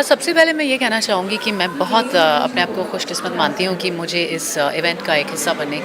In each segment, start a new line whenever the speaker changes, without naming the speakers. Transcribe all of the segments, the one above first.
सबसे पहले मैं ये कहना चाहूँगी कि मैं बहुत अपने आप को खुशकिस्मत मानती हूँ कि मुझे इस इवेंट का एक हिस्सा बनने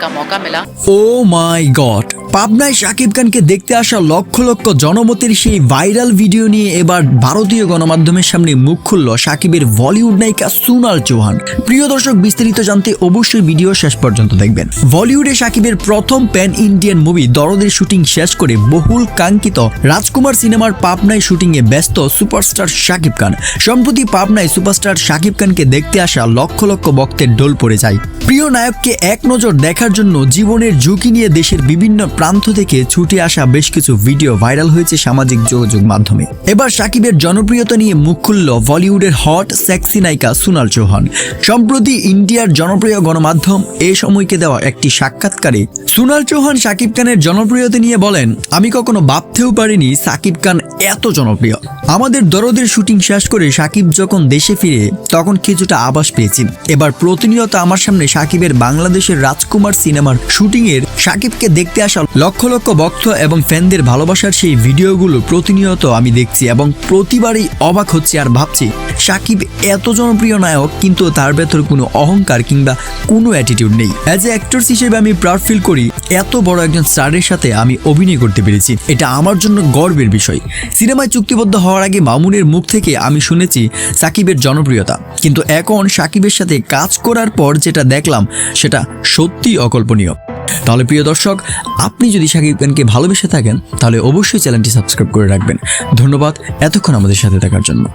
का मौका मिला।
ओ माई गॉड পাবনায় শাকিব খানকে দেখতে আসা লক্ষ লক্ষ জনমতের সেই ভাইরাল ভিডিও নিয়ে এবার ভারতীয় গণমাধ্যমের সামনে মুখ খুলল শাকিবের বলিউড নায়িকা সুনাল চৌহান। প্রিয় দর্শক, বিস্তারিত জানতে অবশ্যই ভিডিও শেষ পর্যন্ত দেখবেন। বলিউডে শাকিবের প্রথম প্যান ইন্ডিয়ান মুভি দরদের শুটিং শেষ করে বহুল কাঙ্ক্ষিত রাজকুমার সিনেমার পাবনায় শুটিংয়ে ব্যস্ত সুপারস্টার শাকিব খান। সম্প্রতি পাবনায় সুপারস্টার শাকিব খানকে দেখতে আসা লক্ষ লক্ষ ভক্তের ঢোল পড়ে যায়। প্রিয় নায়ককে এক নজর দেখার জন্য জীবনের ঝুঁকি নিয়ে দেশের বিভিন্ন প্রান্ত থেকে ছুটে আসা বেশ কিছু ভিডিও ভাইরাল হয়েছে সামাজিক যোগাযোগ মাধ্যমে। এবার সাকিবের জনপ্রিয়তা নিয়ে মুখ খুলল বলিউডের হট সেক্সি নায়িকা সোনাল চৌহান। সম্প্রতি ইন্ডিয়ার জনপ্রিয় গণমাধ্যম এ সময়কে দেওয়া একটি সাক্ষাৎকারে সোনাল চৌহান সাকিব খানের জনপ্রিয়তা নিয়ে বলেন, আমি কখনো ভাবতেও পারিনি সাকিব খান এত জনপ্রিয়। আমাদের দরদের শুটিং শেষ করে সাকিব যখন দেশে ফিরে, তখন কিছুটা আভাস পেয়েছি। এবার প্রতিনিয়ত আমার সামনে সাকিবের বাংলাদেশের রাজকুমার সিনেমার শুটিং এর সাকিবকে দেখতে আসা লক্ষ লক্ষ ভক্ত এবং ফ্যানদের ভালোবাসার সেই ভিডিওগুলো প্রতিনিয়ত আমি দেখছি এবং প্রতিবারই অবাক হচ্ছে আর ভাবছি, সাকিব এত জনপ্রিয় নায়ক, কিন্তু তার ভেতর কোনো অহংকার কিংবা কোনো অ্যাটিটিউড নেই। অ্যাজ এ অ্যাক্টরস হিসেবে আমি প্রাউড ফিল করি, এত বড় একজন স্টারের সাথে আমি অভিনয় করতে পেরেছি। এটা আমার জন্য গর্বের বিষয়। সিনেমায় চুক্তিবদ্ধ হওয়ার আগে মামুনের মুখ থেকে আমি শুনেছি সাকিবের জনপ্রিয়তা। কিন্তু এখন সাকিবের সাথে কাজ করার পর যেটা দেখলাম, সেটা সত্যি অকল্পনীয়। তাহলে প্রিয় দর্শক, আপনি যদি সাকিব খানকে ভালোবেসে থাকেন, তাহলে অবশ্যই চ্যানেলটি সাবস্ক্রাইব করে রাখবেন। ধন্যবাদ এতক্ষণ আমাদের সাথে থাকার জন্য।